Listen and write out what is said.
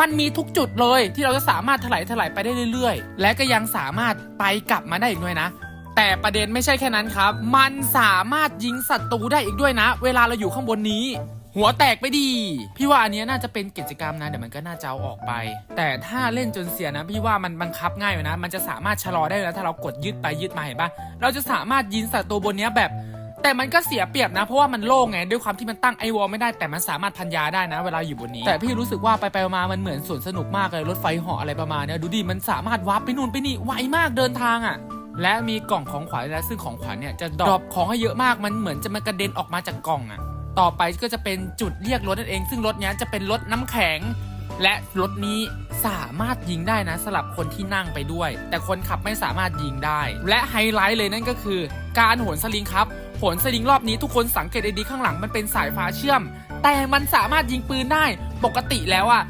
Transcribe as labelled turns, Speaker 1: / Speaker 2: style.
Speaker 1: มันมีทุกจุดเลยที่เราจะสามารถถลายถลายไปได้เรื่อย ๆ และก็ยังสามารถไปกลับมาได้อีกด้วยนะ แต่ประเด็นไม่ใช่แค่นั้นครับ มันสามารถยิงศัตรูได้อีกด้วยนะ เวลาเราอยู่ข้างบนนี้ หัวแตกไปดี พี่ว่าอันนี้น่าจะเป็นกิจกรรมนะเดี๋ยวมันก็น่าจะเอาออกไป แต่ถ้าเล่นจนเสียนะ พี่ว่ามันบังคับง่ายอยู่นะ มันจะสามารถชะลอได้เลยนะถ้าเรากดยืดไปยืดมาเห็นปะเราจะสามารถยิงศัตรูบนนี้แบบ แต่มันก็เสียเปรียบนะ เพราะว่ามันโล่งไงด้วยความที่มันตั้งไอวอลไม่ได้แต่มันสามารถพันยาได้นะเวลาอยู่บนนี้ แต่พี่รู้สึกว่าไปไปมา มันเหมือนสวนสนุกมากเลยรถไฟเหาะอะไรประมาณนี้ดูดิมันสามารถวาร์ปไปนู่นไปนี่ไวมากเดินทางอะและมีกล่องของขวัญและซึ่งของขวัญเนี่ยจะดรอปของให้เยอะมากมันเหมือนจะมันกระเด็นออกมาจากกล่องอะ ต่อไปก็จะเป็นจุดเรียกรถนั่นเอง ซึ่งรถนี้จะเป็นรถน้ำแข็ง และรถนี้สามารถยิงได้นะสำหรับคนที่นั่งไปด้วย แต่คนขับไม่สามารถยิงได้ และไฮไลท์เลยนั่นก็คือ การโหนสลิงครับ ผลสลิงรอบนี้ทุกคนสังเกตดีๆข้างหลังมันเป็นสายฟ้าเชื่อม แต่มันสามารถยิงปืนได้ปกติแล้วอะ